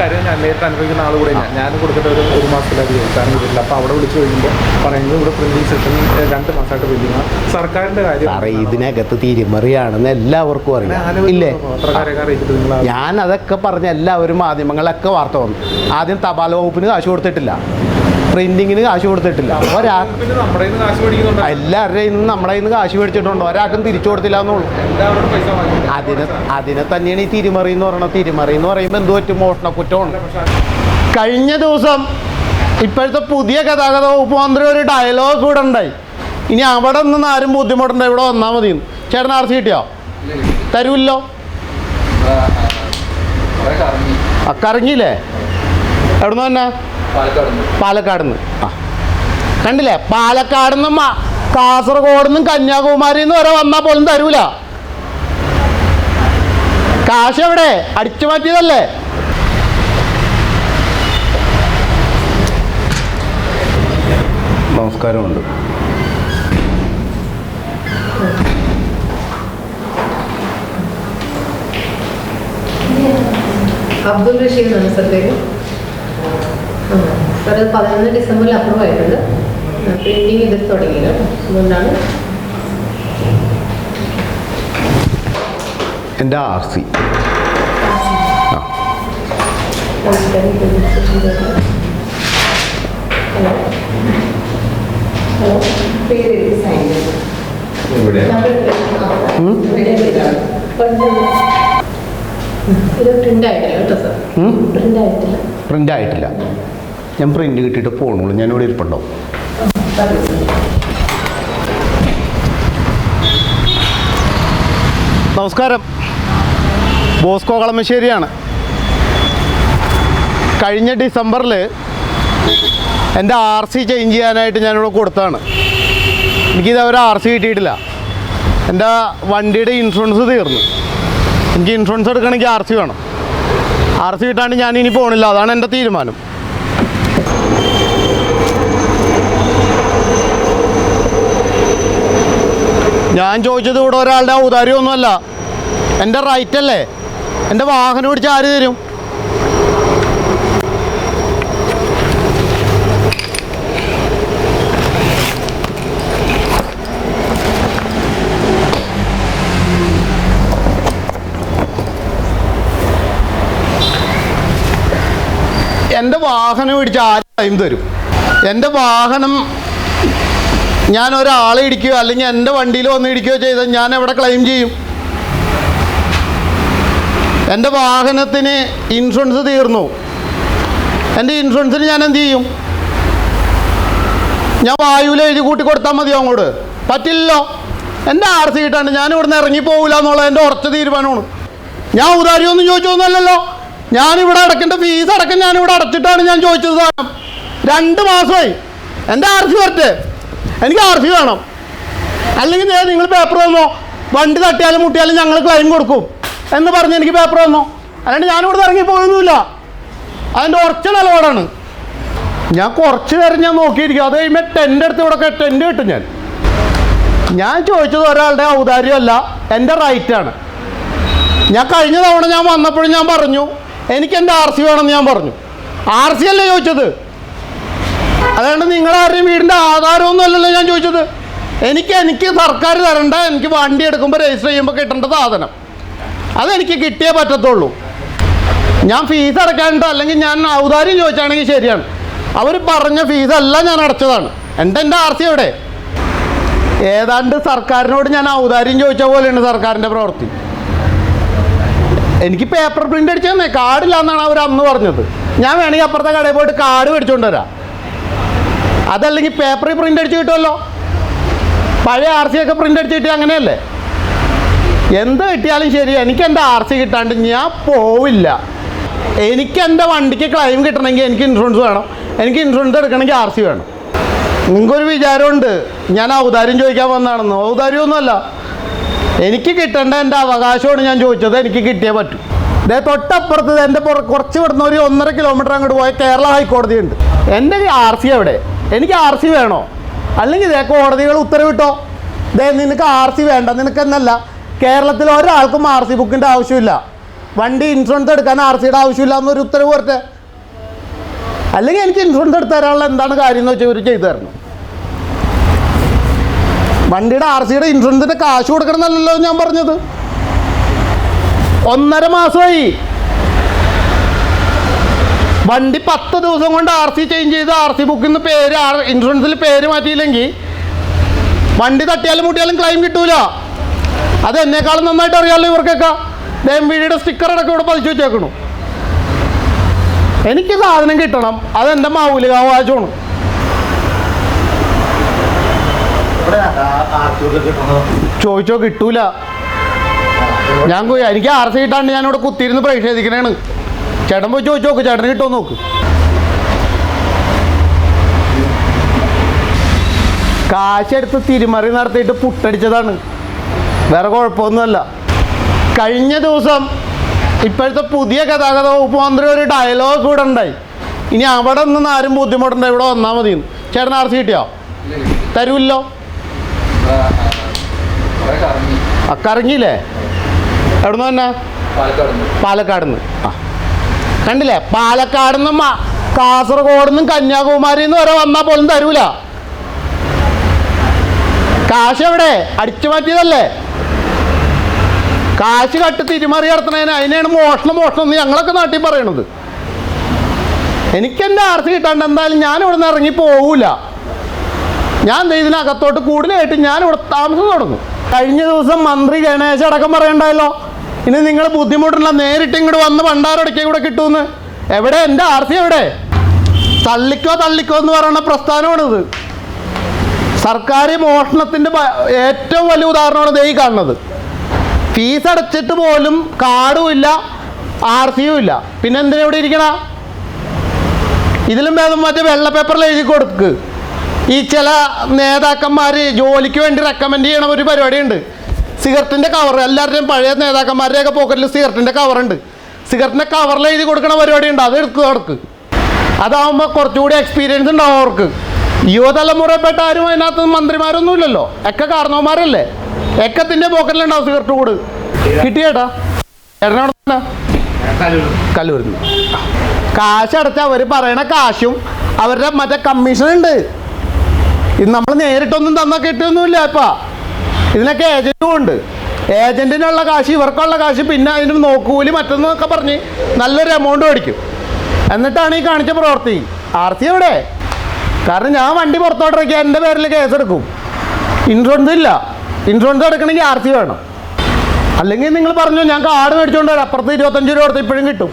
കാര്യം ഞാൻ നേരിട്ട് അനുഭവിക്കുന്ന ആൾ കൂടെ ഞാൻ ഞാനും കൊടുത്തിട്ട് ഒരു ഒരു മാസത്തിലധികം കാരണം ഇതില്ല. അപ്പോൾ അവിടെ വിളിച്ചു കഴിയുമ്പോൾ പറയുന്നത് ഇവിടെ പ്രിന്റിംഗ് സെഷൻ രണ്ട് മാസമായിട്ട് വിളിക്കുക സർക്കാരിന്റെ കാര്യം സാറേ ഇതിനകത്ത് തിരിമറിയാണെന്ന് എല്ലാവർക്കും അറിയാം. ഇല്ലേ? ഞാൻ അതൊക്കെ പറഞ്ഞ എല്ലാവരും മാധ്യമങ്ങളൊക്കെ വാർത്ത വന്നു. ആദ്യം തപാൽ വകുപ്പിന് കാശ് കൊടുത്തിട്ടില്ല. പ്രിന്റിങ്ങിന് കാശ് കൊടുത്തിട്ടില്ല. ഒരാൾ എല്ലാവരുടെയും നമ്മുടെ കയ്യിൽ നിന്ന് കാശ് മേടിച്ചിട്ടുണ്ട്. ഒരാൾക്കും തിരിച്ചു കൊടുത്തില്ല എന്നുള്ളൂ. അതിന് അതിനെ തന്നെയാണ് ഈ തിരിമറി എന്ന് പറയുന്നത്. തിരിമറി എന്ന് പറയുമ്പോൾ എന്ത് പറ്റും? മോഷണ കുറ്റമാണ് കഴിഞ്ഞ ദിവസം ഇപ്പോഴത്തെ പുതിയ ഗതാഗത വകുപ്പ് മന്ത്രി ഒരു ഡയലോഗ് കൂടെ ഉണ്ടായി. ഇനി അവിടെ നിന്ന് ആരും ബുദ്ധിമുട്ടുണ്ട്. ഇവിടെ വന്നാൽ മതി ചേട്ടൻ ആർ സി കിട്ടിയോ? തരൂല്ലോ? കറങ്ങിയില്ലേ? എവിടെ നിന്ന് തന്നെ പാലക്കാട് നിന്ന് ആ. കണ്ടില്ലേ? പാലക്കാട് നിന്നും കാസർഗോഡ് നിന്നും കന്യാകുമാരി നിന്ന് വരെ വന്നാൽ പോലും തരൂല. കാശ് എവിടെ അടിച്ചു മാറ്റിയതല്ലേ? നമസ്കാരമുണ്ട്. അബ്ദുൾ റഷീദ് നമസ്കാരം സർ അത് പതിനൊന്ന് ഡിസംബറിൽ അപ്രൂവ് ആയിട്ടുണ്ട് പ്രിന്റിങ് ഇതിൽ തുടങ്ങിയത്. അതുകൊണ്ടാണ് എന്റെ ആർ സി ഇത് പ്രിന്റ് ആയിട്ടില്ല. ഞാൻ പ്രിന്റ് കിട്ടിയിട്ട് പോകണുള്ളൂ ഞാനിവിടെ ഇരിപ്പുണ്ടോ നമസ്കാരം. ബോസ്കോ കളമശ്ശേരിയാണ്. കഴിഞ്ഞ ഡിസംബറിൽ എന്റെ ആർ സി ചേഞ്ച് ചെയ്യാനായിട്ട് ഞാനിവിടെ കൊടുത്തതാണ്. അവർ ആർ സി കിട്ടിയിട്ടില്ല. എന്റെ വണ്ടിയുടെ ഇൻഷുറൻസ് തീർന്നു. എനിക്ക് ഇൻഷുറൻസ് എടുക്കണമെങ്കിൽ ആർ സി വേണം. ആർ സി കിട്ടാണ്ട് ഞാൻ ഇനി പോകണില്ല അതാണ് എന്റെ തീരുമാനം. ഞാൻ ചോദിച്ചത് ഇവിടെ ഒരാളുടെ ഔദാര്യമൊന്നുമല്ല. എന്റെ റൈറ്റ് അല്ലേ? എന്റെ വാഹനം പിടിച്ച് ആര് തരും? എന്റെ വാഹനം പിടിച്ച് ആര് തരും? എന്റെ വാഹനം ഞാൻ ഒരാളെ ഇടിക്കുകയോ അല്ലെങ്കിൽ എന്റെ വണ്ടിയിൽ വന്ന് ഇടിക്കുകയോ ചെയ്താൽ ഞാൻ എവിടെ ക്ലെയിം ചെയ്യും? എന്റെ വാഹനത്തിന് ഇൻഷുറൻസ് തീർന്നു. എന്റെ ഇൻഷുറൻസിന് ഞാൻ എന്ത് ചെയ്യും? ഞാൻ വായുവിൽ എഴുതി കൂട്ടി കൊടുത്താൽ മതിയോ അങ്ങോട്ട്? പറ്റില്ലല്ലോ. എന്റെ ആർ സി കിട്ടാണ്ട് ഞാൻ ഇവിടുന്ന് ഇറങ്ങി പോകില്ല എന്നുള്ളത് എന്റെ ഉറച്ച തീരുമാനമാണ്. ഞാൻ ഉദാരിയൊന്നും ചോദിച്ചൊന്നുമല്ലല്ലോ. ഞാനിവിടെ അടക്കേണ്ട ഫീസ് അടക്കം ഞാനിവിടെ അടച്ചിട്ടാണ് ഞാൻ ചോദിച്ചത് സാധനം. രണ്ട് മാസമായി. എന്റെ ആർ സി വരട്ടെ. എനിക്ക് ആർ സി വേണം. അല്ലെങ്കിൽ ഞാൻ നിങ്ങൾ പേപ്പർ തന്നോ? വണ്ടി തട്ടിയാലും മുട്ടിയാലും ഞങ്ങൾ ക്ലെയിം കൊടുക്കും. എന്ന് പറഞ്ഞ് എനിക്ക് പേപ്പർ തന്നോ? അല്ലാണ്ട് ഞാനിവിടെ ഇറങ്ങി പോയൊന്നുമില്ല അതിന്റെ ഉറച്ച നിലപാടാണ്. ഞാൻ കുറച്ച് നേരം ഞാൻ നോക്കിയിരിക്കും. അത് കഴിയുമ്പോൾ ടെന്റ് അടുത്ത് ഇവിടെ ടെന്റ് കിട്ടും ഞാൻ. ഞാൻ ചോദിച്ചത് ഒരാളുടെ ഔദാര്യമല്ല എന്റെ റൈറ്റാണ് ഞാൻ കഴിഞ്ഞ തവണ ഞാൻ വന്നപ്പോഴും ഞാൻ പറഞ്ഞു എനിക്ക് എന്റെ ആർ സി വേണമെന്ന് ഞാൻ പറഞ്ഞു. ആർ സി അല്ലേ ചോദിച്ചത്? അതുകൊണ്ട് നിങ്ങളാരുടെയും വീടിന്റെ ആധാരമൊന്നും അല്ലല്ലോ ഞാൻ ചോദിച്ചത്. എനിക്ക് എനിക്ക് സർക്കാർ തരണ്ട എനിക്ക് വണ്ടി എടുക്കുമ്പോൾ രജിസ്റ്റർ ചെയ്യുമ്പോൾ കിട്ടേണ്ട സാധനം. അതെനിക്ക് കിട്ടിയേ പറ്റത്തുള്ളൂ. ഞാൻ ഫീസ് അടക്കാനുണ്ട്? അല്ലെങ്കിൽ ഞാൻ ഔദാര്യം ചോദിച്ചാണെങ്കിൽ ശരിയാണ്. അവർ പറഞ്ഞ ഫീസ് ഞാൻ അടച്ചതാണ്. എന്റെ എന്റെ ആർ സി എവിടെ? ഏതാണ്ട് സർക്കാരിനോട് ഞാൻ ഔദാര്യം ചോദിച്ച പോലെയാണ് സർക്കാരിന്റെ പ്രവൃത്തി. എനിക്ക് പേപ്പർ പ്രിന്റ് അടിച്ചു തന്നെ കാർഡില്ല എന്നാണ് അവർ അന്ന് പറഞ്ഞത്. ഞാൻ വേണമെങ്കിൽ അപ്പുറത്തെ കടയിൽ പോയിട്ട് കാർഡ് മേടിച്ചുകൊണ്ട് വരാം. അതല്ലെങ്കിൽ പേപ്പറിൽ പ്രിന്റ് അടിച്ച് കിട്ടുമല്ലോ? പഴയ ആർ സി ഒക്കെ പ്രിന്റ് അടിച്ച് കിട്ടിയ അങ്ങനെയല്ലേ? എന്ത് കിട്ടിയാലും ശരി എനിക്ക് എന്റെ ആർ സി കിട്ടാണ്ട് ഞാൻ പോവില്ല. എനിക്ക് എന്റെ വണ്ടിക്ക് ക്ലെയിം കിട്ടണമെങ്കിൽ എനിക്ക് ഇൻഷുറൻസ് വേണം. എനിക്ക് ഇൻഷുറൻസ് എടുക്കണമെങ്കിൽ ആർ സി വേണം. നിങ്ങൾക്കൊരു വിചാരമുണ്ട് ഞാൻ ഔദാര്യം ചോദിക്കാൻ വന്നതാണെന്ന്. ഔദാര്യമൊന്നുമല്ല. എനിക്ക് കിട്ടേണ്ട എന്റെ അവകാശമാണ് ഞാൻ ചോദിച്ചത് എനിക്ക് കിട്ടിയേ പറ്റൂ. ഇതേ തൊട്ടപ്പുറത്ത് എന്റെ കുറച്ച് ഇവിടുന്ന് ഒരു ഒന്നര കിലോമീറ്റർ അങ്ങോട്ട് പോയ കേരള ഹൈക്കോടതി ഉണ്ട് എന്റെ ആർ സി എവിടെ? എനിക്ക് ആർ സി വേണോ? അല്ലെങ്കിൽ ഇതേ കോടതികൾ ഉത്തരവിട്ടോ? ദേ നിനക്ക് ആർ സി വേണ്ട നിനക്കെന്നല്ല കേരളത്തിൽ ഒരാൾക്കും ആർ സി ബുക്കിന്റെ ആവശ്യമില്ല. വണ്ടി ഇൻഷുറൻസ് എടുക്കാൻ ആർ സിയുടെ ആവശ്യമില്ല എന്നൊരു ഉത്തരവ് വരട്ടെ. അല്ലെങ്കിൽ എനിക്ക് ഇൻഷുറൻസ് എടുത്ത് തരാനുള്ള എന്താണ് കാര്യം എന്ന് വെച്ചാൽ ഇവർ ചെയ്തു തരണം. വണ്ടിയുടെ ആർ സിയുടെ ഇൻഷുറൻസിന്റെ കാശ് കൊടുക്കണം എന്നല്ലല്ലോ ഞാൻ പറഞ്ഞത്. ഒന്നര മാസമായി. വണ്ടി പത്ത് ദിവസം കൊണ്ട് ആർ സി ചേഞ്ച് ചെയ്ത് ആർ സി ബുക്കിൽ നിന്ന് പേര് ഇൻഷുറൻസിൽ പേര് മാറ്റിയില്ലെങ്കിൽ വണ്ടി തട്ടിയാലും മുട്ടിയാലും ക്ലെയിം കിട്ടൂല. അത് എന്നെക്കാളും നന്നായിട്ട് അറിയാമല്ലോ ഇവർക്കൊക്കെ. എം വി ഡിയുടെ സ്റ്റിക്കർ അടക്കം ഇവിടെ പതിച്ചു വെച്ചേക്കണു. എനിക്ക് സാധനം കിട്ടണം. അതെന്റെ മൗലികാവകാശമാണ് ചോദിച്ചോ കിട്ടൂല. ഞാൻ എനിക്ക് ആർ സി കിട്ടാണ്ട് ഞാനിവിടെ കുത്തിയിരുന്ന് പ്രതിഷേധിക്കണേണ് ചേട്ടൻ പോയി ചോദിച്ചു നോക്ക് ചേട്ടന് കിട്ടുമോ നോക്ക്. കാശെടുത്ത് തിരിമറി നടത്തിയിട്ട് പുട്ടടിച്ചതാണ്. വേറെ കുഴപ്പമൊന്നുമല്ല. കഴിഞ്ഞ ദിവസം ഇപ്പോഴത്തെ പുതിയ ഗതാഗത വകുപ്പ് മന്ത്രി ഒരു ഡയലോഗ് കൂടെ ഉണ്ടായി. ഇനി അവിടെ നിന്ന് ആരും ബുദ്ധിമുട്ടുണ്ട് ഇവിടെ വന്നാൽ മതി ചേട്ടൻ ആർ സി കിട്ടിയോ? തരൂല്ലോ? അക്കറങ്ങിയില്ലേ എവിടുന്ന് തന്നെ പാലക്കാട് നിന്ന്. ആ കണ്ടില്ലേ? പാലക്കാട് നിന്നും കാസർഗോഡ് നിന്നും കന്യാകുമാരി നിന്ന് വരെ വന്നാൽ പോലും തരൂല. കാശ് എവിടെ? അടിച്ചു മാറ്റിയതല്ലേ? കാശ് കട്ട് തിരിമറി നടത്തുന്നതിന് അതിനെയാണ് മോഷണം മോഷണം എന്ന് ഞങ്ങളൊക്കെ നാട്ടിൽ പറയണത്. എനിക്കെന്റെ ആർസി കിട്ടാണ്ട് എന്തായാലും ഞാൻ ഇവിടെ നിന്ന് ഇറങ്ങി പോകൂല ഞാൻ ഇതിനകത്തോട്ട് കൂടുതലായിട്ട് ഞാൻ ഇവിടെ താമസം തുടങ്ങും. കഴിഞ്ഞ ദിവസം മന്ത്രി ഗണേശ് അടക്കം പറയണ്ടായല്ലോ ഇനി നിങ്ങൾ ബുദ്ധിമുട്ടില്ല നേരിട്ട് ഇങ്ങോട്ട് വന്ന് പണ്ടാരടക്കേ കൂടെ കിട്ടുമെന്ന് എവിടെ? എന്റെ ആർ സി എവിടെ? തള്ളിക്കോ തള്ളിക്കോ എന്ന് പറയുന്ന പ്രസ്ഥാനമാണിത്. സർക്കാർ മോഷണത്തിന്റെ ഏറ്റവും വലിയ ഉദാഹരണമാണ് ദൈ കാണുന്നത്. ഫീസ് അടച്ചിട്ട് പോലും കാർഡും ഇല്ല ആർ സിയും ഇല്ല. പിന്നെ എന്തിനാ ഇവിടെ ഇരിക്കണ? ഇതിലും വേദം മറ്റേ വെള്ള പേപ്പറിൽ എഴുതി കൊടുക്ക്. ഈ ചില നേതാക്കന്മാർ ജോലിക്ക് വേണ്ടി റെക്കമെൻഡ് ചെയ്യണ ഒരു പരിപാടിയുണ്ട്. സിഗരറ്റിന്റെ കവർ എല്ലാവരുടെയും പഴയ നേതാക്കന്മാരുടെയൊക്കെ പോക്കറ്റിൽ സിഗരറ്റിന്റെ കവറുണ്ട് സിഗരറ്റിന്റെ കവറിൽ എഴുതി കൊടുക്കണ പരിപാടി ഉണ്ട്. അത് എടുക്കുക അവർക്ക് അതാവുമ്പോൾ കുറച്ചുകൂടി എക്സ്പീരിയൻസ് ഉണ്ടാവും അവർക്ക്. യുവതലമുറപ്പെട്ട ആരും അതിനകത്ത് മന്ത്രിമാരൊന്നും ഇല്ലല്ലോ ഒക്കെ കാരണവന്മാരല്ലേ എക്കത്തിന്റെ പോക്കറ്റിലുണ്ടാവും സിഗരറ്റ് കൂട്. കിട്ടിയേട്ടാ? എറണാകുളത്ത് തന്നെ കാശ് അടച്ച അവർ പറയണ കാശും അവരുടെ മറ്റേ കമ്മീഷൻ ഉണ്ട്. ഇത് നമ്മൾ നേരിട്ടൊന്നും തന്നാൽ കിട്ടിയൊന്നുമില്ല ഇപ്പാ. ഇതിനൊക്കെ ഏജന്റും ഉണ്ട് ഏജന്റിനുള്ള കാശ് ഇവർക്കുള്ള കാശ് പിന്നെ അതിന് നോക്കൂലി മറ്റൊന്നൊക്കെ പറഞ്ഞ് നല്ലൊരു എമൗണ്ട് മേടിക്കും. എന്നിട്ടാണ് ഈ കാണിച്ച പ്രവൃത്തി. ആർ സി എവിടെ? കാരണം ഞാൻ വണ്ടി പുറത്തോട്ടിറക്കി എന്റെ പേരിൽ കേസ് എടുക്കും ഇൻഷുറൻസ് ഇല്ല. ഇൻഷുറൻസ് എടുക്കണമെങ്കിൽ ആർ സി വേണം. അല്ലെങ്കിൽ നിങ്ങൾ പറഞ്ഞു ഞാൻ കാർഡ് മേടിച്ചുകൊണ്ട് അപ്പുറത്ത് ഇരുപത്തഞ്ച് രൂപ കൊടുത്ത് ഇപ്പോഴും കിട്ടും.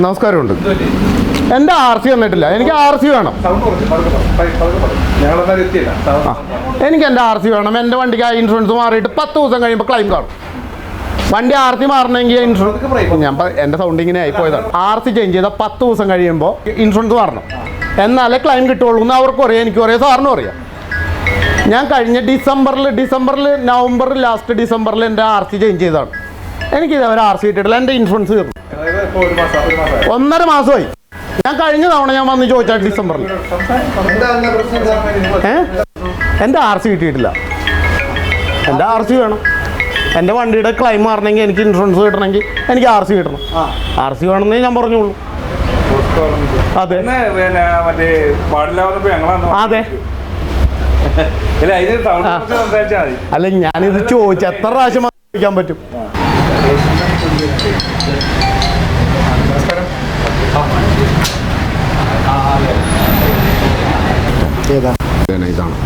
നമസ്കാരമുണ്ട്. എന്റെ ആർ സി വന്നിട്ടില്ല. എനിക്ക് ആർ സി വേണം. എനിക്ക് എന്റെ ആർ സി വേണം. എന്റെ വണ്ടിക്ക് ആ ഇൻഷുറൻസ് മാറിയിട്ട് പത്ത് ദിവസം കഴിയുമ്പോൾ ക്ലെയിം കാണും. വണ്ടി ആർ സി മാറണമെങ്കിൽ ഇൻഷുറൻസ് ഞാൻ എന്റെ എന്റെ സൗണ്ട് ഇങ്ങനെ ആയിപ്പോയതാണ് ആർ സി ചേഞ്ച് ചെയ്താൽ പത്ത് ദിവസം കഴിയുമ്പോൾ ഇൻഷുറൻസ് മാറണം. എന്നാലേ ക്ലെയിം കിട്ടുള്ളൂ എന്ന് അവർക്കും അറിയാം എനിക്കും അറിയാം സാറിനും അറിയാം. ഞാൻ കഴിഞ്ഞ ഡിസംബറിൽ ഡിസംബറിൽ നവംബർ ലാസ്റ്റ് ഡിസംബറിൽ എന്റെ ആർ സി ചേഞ്ച് ചെയ്തതാണ്. എനിക്ക് ഇതേവരെ ആർ സി കിട്ടിയിട്ടില്ല. എന്റെ ഇൻഷുറൻസ് തീർന്നു. ഒന്നര മാസമായി. ഞാൻ കഴിഞ്ഞ തവണ ഞാൻ വന്ന് ചോദിച്ചാൽ ഡിസംബറിൽ. ഏ? എന്റെ ആർ സി കിട്ടിയിട്ടില്ല. എന്റെ ആർ സി വേണം. എന്റെ വണ്ടിയുടെ ക്ലെയിം മാറണമെങ്കിൽ എനിക്ക് ഇൻഷുറൻസ് കിട്ടണമെങ്കിൽ എനിക്ക് ആർ സി കിട്ടണം. ആർ സി വേണമെന്നേ ഞാൻ പറഞ്ഞോളൂ അതെ. അതെ. അല്ല ഞാനിത് ചോദിച്ചു എത്ര പ്രാവശ്യം ചോദിക്കാൻ പറ്റും? ഏതാ? ഇതാണ്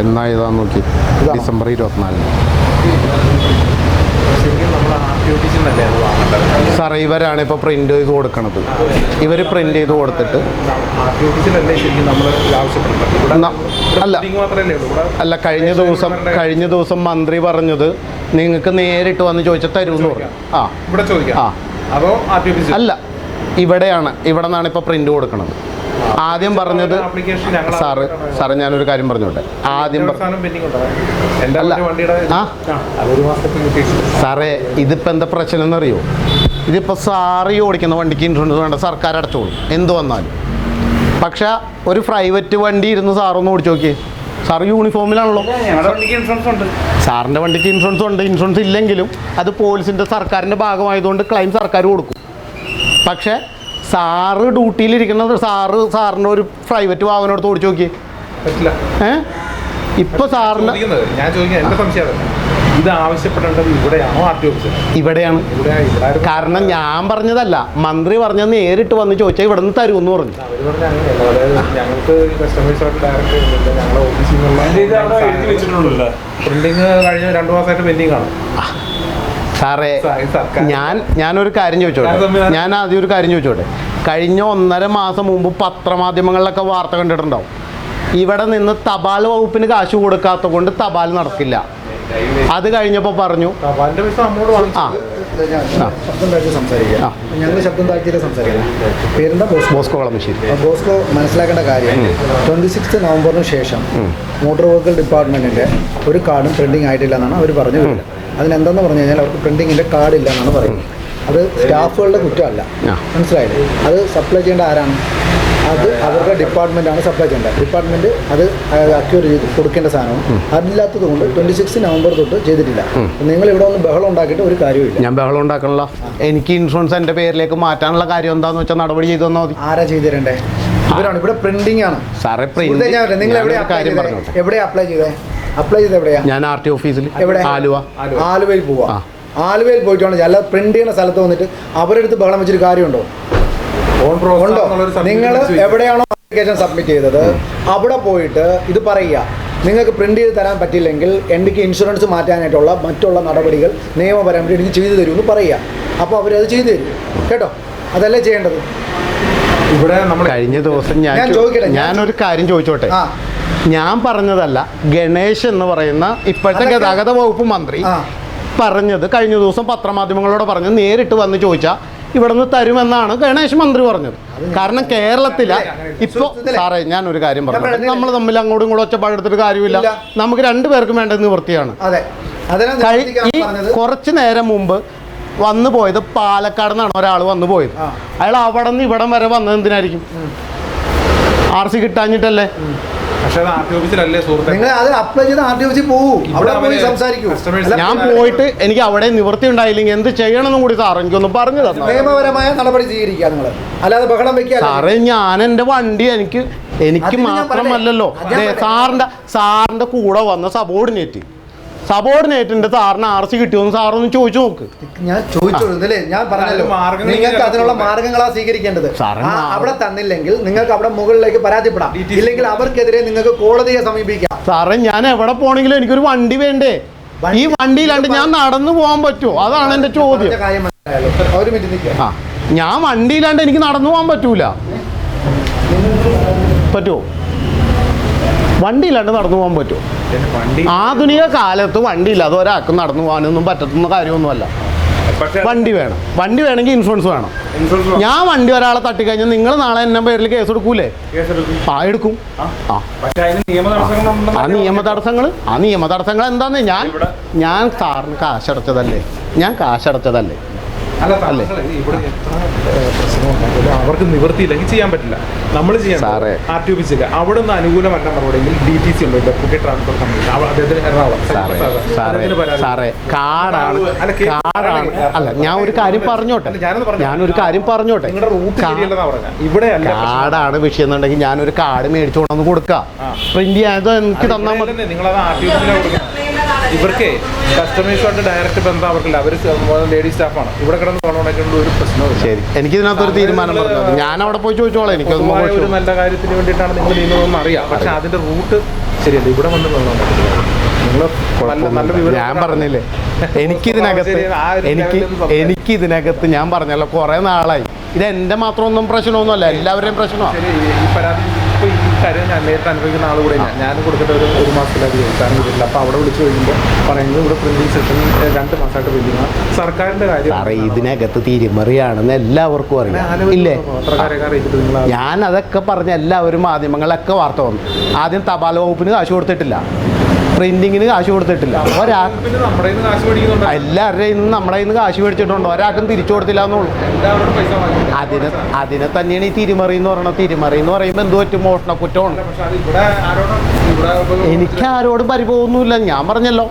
എന്നാ ഏതാന്ന് നോക്കി. ഡിസംബർ ഇരുപത്തിനാലിന്. സാറേ ഇവരാണ് ഇപ്പോൾ പ്രിന്റ് ചെയ്ത് കൊടുക്കണത്. ഇവർ പ്രിന്റ് ചെയ്ത് കൊടുത്തിട്ട് അല്ല. അല്ല കഴിഞ്ഞ ദിവസം കഴിഞ്ഞ ദിവസം മന്ത്രി പറഞ്ഞത് നിങ്ങൾക്ക് നേരിട്ട് വന്ന് ചോദിച്ചാൽ തരുമെന്ന് പറഞ്ഞു. ആ. ഇവിടെ ചോദിക്കാം. ആ. അതോ അല്ല. ഇവിടെയാണ്. ഇവിടെ നിന്നാണ് ഇപ്പോൾ പ്രിന്റ് കൊടുക്കുന്നത് ആദ്യം പറഞ്ഞത് സാറ് സാറ് ഞാനൊരു കാര്യം പറഞ്ഞോട്ടെ. ആദ്യം ആ. സാറേ ഇതിപ്പോൾ എന്താ പ്രശ്നം എന്നറിയോ? ഇതിപ്പോൾ സാറ് ഓടിക്കുന്ന വണ്ടിക്ക് ഇൻഷുറൻസ് വേണ്ട സർക്കാർ അടച്ചോളും. എന്ത് വന്നാലും. പക്ഷെ ഒരു പ്രൈവറ്റ് വണ്ടി ഇരുന്ന് സാറൊന്ന് ഓടിച്ചു നോക്കിയേ. സാർ യൂണിഫോമിലാണല്ലോ സാറിന്റെ വണ്ടിക്ക് ഇൻഷുറൻസ് ഉണ്ട്. ഇൻഷുറൻസ് ഇല്ലെങ്കിലും അത് പോലീസിന്റെ സർക്കാരിന്റെ ഭാഗമായതുകൊണ്ട് ക്ലെയിം സർക്കാർ കൊടുക്കും. പക്ഷേ സാറ് ഡ്യൂട്ടിയിലിരിക്കുന്നത് സാറ് സാറിന്റെ ഒരു പ്രൈവറ്റ് വാഹനം എടുത്ത് ഓടിച്ചു നോക്കി പറ്റില്ല. ഏ? ഇപ്പൊ സാറിന് ഞാൻ ചോദിക്കുന്നത് ഇത് ആവശ്യപ്പെടേണ്ടത് ഇവിടെയാണോ ആർ ടി ഓഫീസിൽ ഇവിടെയാണ്. ഇവിടെ ഇവിടെ ആരും കാരണം ഞാൻ പറഞ്ഞതല്ല. മന്ത്രി പറഞ്ഞ നേരിട്ട് വന്ന് ചോദിച്ചാൽ ഇവിടെ നിന്ന് തരുമെന്ന് പറഞ്ഞു. ഞങ്ങൾക്ക് കസ്റ്റമേഴ്സായിട്ട് ഡയറക്റ്റ് ഞങ്ങളുടെ ഓഫീസിൽ നിന്നുള്ള പ്രിന്റിങ് കഴിഞ്ഞ രണ്ടു മാസമായിട്ട് പെൻഡിങ് ആണ്. സാറേ ഞാൻ ഞാനൊരു കാര്യം ചോദിച്ചോട്ടെ? ഞാൻ ഞാൻ ആദ്യം ഒരു കാര്യം ചോദിച്ചോട്ടെ? കഴിഞ്ഞ ഒന്നര മാസം മുമ്പ് പത്രമാധ്യമങ്ങളിലൊക്കെ വാർത്ത കണ്ടിട്ടുണ്ടാവും. ഇവിടെ നിന്ന് തപാൽ വകുപ്പിന് കാശ് കൊടുക്കാത്ത കൊണ്ട് തപാൽ നടക്കില്ല. അത് കഴിഞ്ഞപ്പോൾ പറഞ്ഞു. ആ. ഞങ്ങൾ ശബ്ദം താഴ്ത്തിയിട്ട് സംസാരിക്കണം പേരെന്താ? ബോസ്കോ. കളമശ്ശേരി ബോസ്കോ മനസ്സിലാക്കേണ്ട കാര്യം ട്വന്റി സിക്സ് നവംബറിന് ശേഷം മോട്ടോർ വെഹിക്കിൾ ഡിപ്പാർട്ട്മെന്റിന്റെ ഒരു കാർഡും പ്രിന്റിംഗ് ആയിട്ടില്ല എന്നാണ് അവർ പറഞ്ഞു അതിനെന്താന്ന് പറഞ്ഞു കഴിഞ്ഞാൽ അവർക്ക് പ്രിന്റിങ്ങിന്റെ കാർഡ് ഇല്ല എന്നാണ് പറയുന്നത്. അത് സ്റ്റാഫുകളുടെ കുറ്റമല്ല. മനസ്സിലായില്ലേ? അത് സപ്ലൈ ചെയ്യേണ്ട ആരാണ്? അത് അവരുടെ ഡിപ്പാർട്ട്മെന്റാണ് സപ്ലൈ ചെയ്യേണ്ടത് ഡിപ്പാർട്ട്മെന്റ് അത് അക്യൂർ ചെയ്ത് കൊടുക്കേണ്ട സാധനവും അതില്ലാത്തത് കൊണ്ട് ട്വന്റി സിക്സ് നവംബർ തൊട്ട് ചെയ്തിട്ടില്ല. നിങ്ങൾ ഇവിടെ ഒന്ന് ബഹളം ഉണ്ടാക്കിയിട്ട് ഒരു കാര്യമില്ല ഞാൻ ബഹളം ഉണ്ടാക്കണല്ലോ. എനിക്ക് ഇൻഷുറൻസ് എന്റെ പേരിലേക്ക് മാറ്റാനുള്ള കാര്യം എന്താന്ന് വെച്ചാൽ നടപടി ചെയ്തു തന്നാൽ മതി. ആരാ ചെയ്തു തരണ്ടേ? ഇവരാണ്. ഇവിടെ പ്രിന്റിംഗ് ആണ്. സാറേ പ്രിന്റ് നിങ്ങൾ എവിടെ ഞാനൊരു അപ്ലൈ കാര്യം പറഞ്ഞു എവിടെ അപ്ലൈ ചെയ്തേ? അപ്ലൈ ചെയ്ത് എവിടെയാ? ഞാൻ ആർ ടി ഓഫീസിൽ എവിടെ? ആലുവ. ആലുവയിൽ പോവാ. ആലുവയിൽ പോയിട്ടാണ്. അല്ലാതെ പ്രിന്റ് ചെയ്യുന്ന സ്ഥലത്ത് വന്നിട്ട് അവരെടുത്ത് ബഹളം വെച്ചൊരു കാര്യമുണ്ടോ? ഉണ്ടോ? നിങ്ങൾ എവിടെയാണോ ആപ്ലിക്കേഷൻ സബ്മിറ്റ് ചെയ്തത് അവിടെ പോയിട്ട് ഇത് പറയുക. നിങ്ങൾക്ക് പ്രിന്റ് ചെയ്ത് തരാൻ പറ്റില്ലെങ്കിൽ എനിക്ക് ഇൻഷുറൻസ് മാറ്റാനായിട്ടുള്ള മറ്റുള്ള നടപടികൾ നിയമപരമായിട്ട് എനിക്ക് ചെയ്തു എന്ന് പറയുക. അപ്പോൾ അവരത് ചെയ്തു തരും. കേട്ടോ? അതല്ലേ ചെയ്യേണ്ടത്? ഇവിടെ നമ്മൾ കഴിഞ്ഞ ദിവസം ഞാൻ ഞാൻ ചോദിക്കട്ടെ, ഞാൻ ഞാനൊരു കാര്യം ചോദിച്ചോട്ടെ? ആ. ഞാൻ പറഞ്ഞതല്ല ഗണേഷ് എന്ന് പറയുന്ന ഇപ്പോഴത്തെ ഗതാഗത വകുപ്പ് മന്ത്രി പറഞ്ഞത് കഴിഞ്ഞ ദിവസം പത്രമാധ്യമങ്ങളോട് പറഞ്ഞ് നേരിട്ട് വന്ന് ചോദിച്ചാൽ ഇവിടെ നിന്ന് തരുമെന്നാണ് ഗണേഷ് മന്ത്രി പറഞ്ഞത്. കാരണം കേരളത്തില ഇപ്പൊ സാറേ ഞാൻ ഒരു കാര്യം പറഞ്ഞു നമ്മൾ തമ്മിൽ അങ്ങോട്ടും ഇങ്ങോട്ടും ഒച്ചപ്പാടെടുത്തിട്ട് കാര്യമില്ല. നമുക്ക് രണ്ടുപേർക്കും വേണ്ട നിവൃത്തിയാണ്. ഈ കുറച്ച് നേരം മുമ്പ് വന്നു പോയത് പാലക്കാട് നിന്നാണ് ഒരാൾ വന്നു പോയത്. അയാൾ അവിടെ നിന്ന് ഇവിടം വരെ വന്നത് എന്തിനായിരിക്കും? ആർ സി കിട്ടാഞ്ഞിട്ടല്ലേ? പക്ഷേ അത് ആർ ടി ഓഫീസിലല്ലേ സുഹൃത്തെ? നിങ്ങൾ അത് അപ്ലൈ ചെയ്ത് ആർ ടി ഓഫീസിൽ പോകൂ അവിടെ പോയി സംസാരിക്കൂ. ഞാൻ പോയിട്ട് എനിക്ക് അവിടെ നിവൃത്തി ഉണ്ടായില്ലെങ്കിൽ എന്ത് ചെയ്യണമെന്നും കൂടി സാർ എനിക്കൊന്ന് പറഞ്ഞു തന്നു നിയമപരമായ നടപടി സ്വീകരിക്കുക നിങ്ങൾ അല്ലാതെ ബഹളം വെക്കുക സാറേ ഞാൻ എന്റെ വണ്ടി എനിക്ക് എനിക്ക് മാത്രമല്ലല്ലോ. സാറിന്റെ സാറിന്റെ കൂടെ വന്ന സബോർഡിനേറ്റ് സബോർഡിനേറ്റിന്റെ സാറിന് ആർ സി കിട്ടിയോന്ന് സാറൊന്ന് ചോദിച്ചു നോക്ക്. ഞാൻ ചോദിച്ചോളൂ ഞാൻ പറഞ്ഞല്ലോ. നിങ്ങൾക്ക് അതിനുള്ള മാർഗങ്ങളാണ് സ്വീകരിക്കേണ്ടത്. അവിടെ തന്നില്ലെങ്കിൽ നിങ്ങൾക്ക് അവിടെ മുകളിലേക്ക് പരാതിപ്പെടാം. ഇല്ലെങ്കിൽ അവർക്കെതിരെ നിങ്ങൾക്ക് കോടതിയെ സമീപിക്കാം. സാറേ ഞാൻ എവിടെ പോണെങ്കിലും എനിക്കൊരു വണ്ടി വേണ്ടേ? ഈ വണ്ടിയിലാണ്ട് ഞാൻ നടന്നു പോകാൻ പറ്റുമോ? അതാണ് എന്റെ ചോദ്യം. ആ ഞാൻ വണ്ടിയിലാണ്ട് എനിക്ക് നടന്നു പോകാൻ പറ്റൂല. പറ്റുമോ? വണ്ടിയില്ലാണ്ട് നടന്നു പോകാൻ പറ്റുമോ? ആധുനിക കാലത്ത് വണ്ടിയില്ലാതെ ഒരാൾക്ക് നടന്നു പോകാനൊന്നും പറ്റുന്ന കാര്യമൊന്നുമല്ല. വണ്ടി വേണം. വണ്ടി വേണമെങ്കിൽ ഇൻഷുറൻസ് വേണം. ഞാൻ വണ്ടി ഒരാളെ തട്ടിക്കഴിഞ്ഞാൽ നിങ്ങൾ നാളെ എന്നെ പേരിൽ കേസ് എടുക്കൂലേ? ആ എടുക്കും. ആ. നിയമ തടസ്സങ്ങൾ ആ നിയമ തടസ്സങ്ങൾ എന്താന്ന്? ഞാൻ ഞാൻ സാറിന് കാശടച്ചതല്ലേ ഞാൻ കാശടച്ചതല്ലേ അല്ല അവർക്ക് നിവൃത്തിയില്ലെങ്കിൽ ചെയ്യാൻ പറ്റില്ല. നമ്മൾ ചെയ്യാൻ സാറേ. ആർ ടി ഓഫീസില്ല അവിടെ നിന്ന് അനുകൂലമല്ല മറുപടിയെങ്കിൽ ഡി ടി സി ഉണ്ട്. ഡെപ്യൂട്ടി ട്രാൻസ്പോർട്ട് കമ്പനി അദ്ദേഹത്തിന് എറണാകുളം. കാടാണ്. അല്ല, കേ- കാടാണ്. അല്ല ഞാൻ ഒരു കാര്യം പറഞ്ഞോട്ടെ. ഞാനൊരു കാര്യം പറഞ്ഞോട്ടെ. ഇവിടെ. കാടാണ് വിഷയം എന്നുണ്ടെങ്കിൽ ഞാനൊരു കാർഡ് മേടിച്ചു കൊണ്ടൊന്ന് കൊടുക്കാം. പ്രിന്റ് ചെയ്യാൻ എനിക്ക് തന്നാൽ മതി. നിങ്ങളത് ആർ ടി ഓഫീസിലാണ് ഇവർക്ക് കസ്റ്റമേഴ്സുമായിട്ട് ഡയറക്റ്റ് ബന്ധം അവർക്കില്ല. അവർ ലേഡി സ്റ്റാഫാണ് ഇവിടെ കിടന്ന് കൊണ്ടുപോകേണ്ട ഒരു പ്രശ്നവും ശരി. എനിക്ക് ഇതിനകത്തൊരു തീരുമാനം പറഞ്ഞത് ഞാൻ അവിടെ പോയി ചോദിച്ചോളാം. എനിക്ക് ഒരു നല്ല കാര്യത്തിന് വേണ്ടിയിട്ടാണ് നിങ്ങൾ നീങ്ങുന്നതെന്ന് അറിയാം. പക്ഷെ അതിന്റെ റൂട്ട് ശരിയല്ല. ഇവിടെ വന്ന് വിവരം ഞാൻ പറഞ്ഞില്ലേ? എനിക്കിതിനകത്ത് ഇതിനകത്ത് എനിക്ക് എനിക്ക് ഇതിനകത്ത് എനിക്കിതിനകത്ത് ഞാൻ പറഞ്ഞല്ലോ കുറെ നാളായി. ഇത് എന്റെ മാത്രമൊന്നും പ്രശ്നമൊന്നുമല്ല. എല്ലാവരുടെയും പ്രശ്നമാണ് കാര്യം ഞാൻ നേരിട്ട് അനുഭവിക്കുന്ന ആൾ കൂടെ ഞാൻ. ഞാൻ കൊടുത്തിട്ട് ഒരു ഒരു മാസത്തിലധികം കാരണം ഇതില്ല അപ്പോൾ അവിടെ വിളിച്ചു കഴിയുമ്പോൾ പറയുന്നത് ഇവിടെ പ്രിന്റിംഗ് സെഷൻ രണ്ട് മാസമായിട്ട് വലിയ സർക്കാരിന്റെ കാര്യം സാറേ ഇതിനകത്ത് തിരിമറിയാണെന്ന് എല്ലാവർക്കും അറിയാം. ഇല്ലേ? ഞാൻ അതൊക്കെ പറഞ്ഞ എല്ലാവരും മാധ്യമങ്ങളൊക്കെ വാർത്ത വന്നു. ആദ്യം തപാൽ വകുപ്പിന് കാശ് കൊടുത്തിട്ടില്ല. പ്രിന്റിങ്ങിന് കാശ് കൊടുത്തിട്ടില്ല. ഒരാൾ നിന്ന് എല്ലാവരുടെയും ഇന്ന് നമ്മുടെ നിന്ന് കാശ് മേടിച്ചിട്ടുണ്ട്. ഒരാൾക്കും തിരിച്ചു കൊടുത്തില്ല എന്നുള്ളൂ. അതിന് അതിനെ തന്നെയാണ് ഈ തിരിമറി എന്ന് പറയുന്നത്. തിരിമറി എന്ന് പറയുമ്പോൾ എന്ത് പറ്റും? മോഷണ കുറ്റമാണ്. എനിക്ക് ആരോടും പരിഭവമൊന്നുമില്ല. ഞാൻ പറഞ്ഞല്ലോ.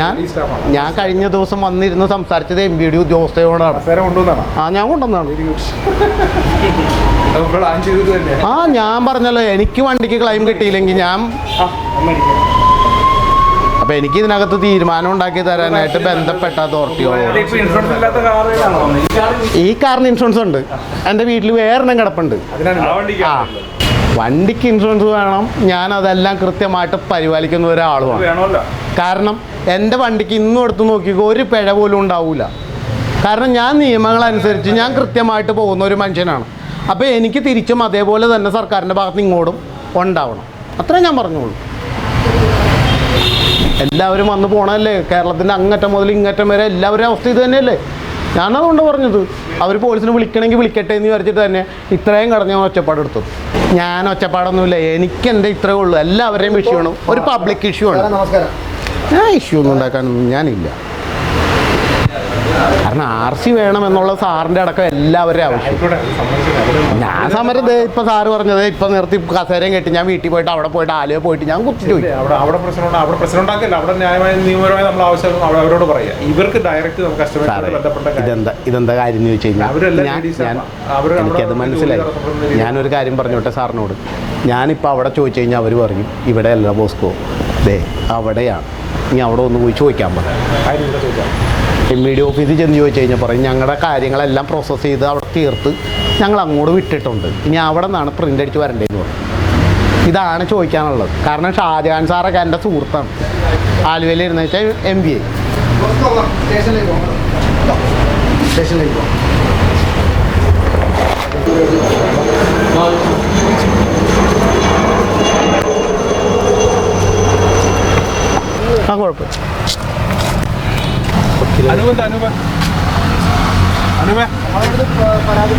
ഞാൻ ഞാൻ കഴിഞ്ഞ ദിവസം വന്നിരുന്ന് സംസാരിച്ചത് എം ബി ഡി ഉദ്യോഗസ്ഥയോടാണ്. ആ ഞാൻ കൊണ്ടുവന്നാണ് ആ ഞാൻ പറഞ്ഞല്ലോ എനിക്ക് വണ്ടിക്ക് ക്ലെയിം കിട്ടിയില്ലെങ്കിൽ ഞാൻ അപ്പൊ എനിക്ക് ഇതിനകത്ത് തീരുമാനം ഉണ്ടാക്കി തരാനായിട്ട് ബന്ധപ്പെട്ട അതോറിറ്റിയോ ഈ കാറിന് ഇൻഷുറൻസ് ഉണ്ട്. എന്റെ വീട്ടിൽ വേറെണ്ണം കിടപ്പുണ്ട്. ആ. വണ്ടിക്ക് ഇൻഷുറൻസ് വേണം. ഞാൻ അതെല്ലാം കൃത്യമായിട്ട് പരിപാലിക്കുന്ന ഒരാളുമാണ്. കാരണം എന്റെ വണ്ടിക്ക് ഇന്നും എടുത്ത് നോക്കിക്കോ ഒരു പിഴ പോലും ഉണ്ടാവില്ല കാരണം ഞാൻ നിയമങ്ങളനുസരിച്ച് ഞാൻ കൃത്യമായിട്ട് പോകുന്ന ഒരു മനുഷ്യനാണ്. അപ്പോൾ എനിക്ക് തിരിച്ചും അതേപോലെ തന്നെ സർക്കാരിന്റെ ഭാഗത്ത് ഇങ്ങോട്ടും ഉണ്ടാവണം. അത്രേ ഞാൻ പറഞ്ഞോളൂ എല്ലാവരും വന്ന് പോണല്ലേ കേരളത്തിന്റെ അങ്ങറ്റം മുതൽ ഇങ്ങറ്റം വരെ എല്ലാവരും അവസ്ഥ ഇത് തന്നെയല്ലേ? ഞാനതുകൊണ്ട് പറഞ്ഞത്. അവർ പോലീസിനെ വിളിക്കണമെങ്കിൽ വിളിക്കട്ടെ എന്ന് വിചാരിച്ചിട്ട് തന്നെ ഇത്രയും കടന്ന് ഞാൻ ഒച്ചപ്പാട് എടുത്തു. ഞാൻ ഒച്ചപ്പാടൊന്നുമില്ല. എനിക്ക് എന്താ ഇത്രയേ ഉള്ളൂ. എല്ലാവരുടെയും വിഷയമാണ്. ഒരു പബ്ലിക് ഇഷ്യൂ ആണ്. ഞാൻ ഇഷ്യൂ ഒന്നും ഉണ്ടാക്കാനൊന്നും ഞാനില്ല. കാരണം ആർ സി വേണമെന്നുള്ള സാറിന്റെ അടക്കം എല്ലാവരുടെയും ആവശ്യം. ഞാൻ സമരത്ത് ഇപ്പൊ സാറ് പറഞ്ഞത് ഇപ്പം നിർത്തി കസേരയും കെട്ടി ഞാൻ വീട്ടിൽ പോയിട്ട് അവിടെ പോയിട്ട് ആലുവ പോയിട്ട് ഞാൻ കുത്തിട്ട് പോയി. അവിടെ അവിടെ പ്രശ്നം അവിടെ പ്രശ്നം ഉണ്ടാക്കില്ല. അവിടെ ന്യായമായ നിയമപരമായ നമ്മൾ ആവശ്യം അവരോട് പറയാം. ഇവർക്ക് ഡയറക്റ്റ് നമുക്ക് കസ്റ്റമേഴ്സിനോട് സാറേ ബന്ധപ്പെട്ട ഇതെന്താ ഇതെന്താ കാര്യം എന്ന് ചോദിച്ചു കഴിഞ്ഞാൽ എനിക്കത് മനസ്സിലായി. ഞാനൊരു കാര്യം പറഞ്ഞോട്ടെ സാറിനോട്. ഞാനിപ്പോൾ അവിടെ ചോദിച്ചു കഴിഞ്ഞാൽ അവർ പറയും ഇവിടെയല്ല ബോസ്കോ. ദേ അവിടെയാണ്. ഇനി അവിടെ ഒന്ന് പോയി ചോദിക്കാൻ പറയാം എം ഇ ഡി ഓഫീസിൽ ചെന്ന് ചോദിച്ചു കഴിഞ്ഞാൽ പറയും ഞങ്ങളുടെ കാര്യങ്ങളെല്ലാം പ്രോസസ്സ് ചെയ്ത് അവിടെ തീർത്ത് ഞങ്ങൾ അങ്ങോട്ട് വിട്ടിട്ടുണ്ട്. ഇനി അവിടെ നിന്നാണ് പ്രിന്റ് അടിച്ച് വരേണ്ടതെന്ന് പറയും. ഇതാണ് ചോദിക്കാനുള്ളത്. കാരണം ഷാജഹാൻ സാറൊക്കെ എന്റെ സുഹൃത്താണ്. ആലുവയിൽ ഇരുന്ന് വെച്ചാൽ എം ബി എ ആ കുഴപ്പമില്ല. അനൂപ് അനൂപ്. അനൂപ. പരാതി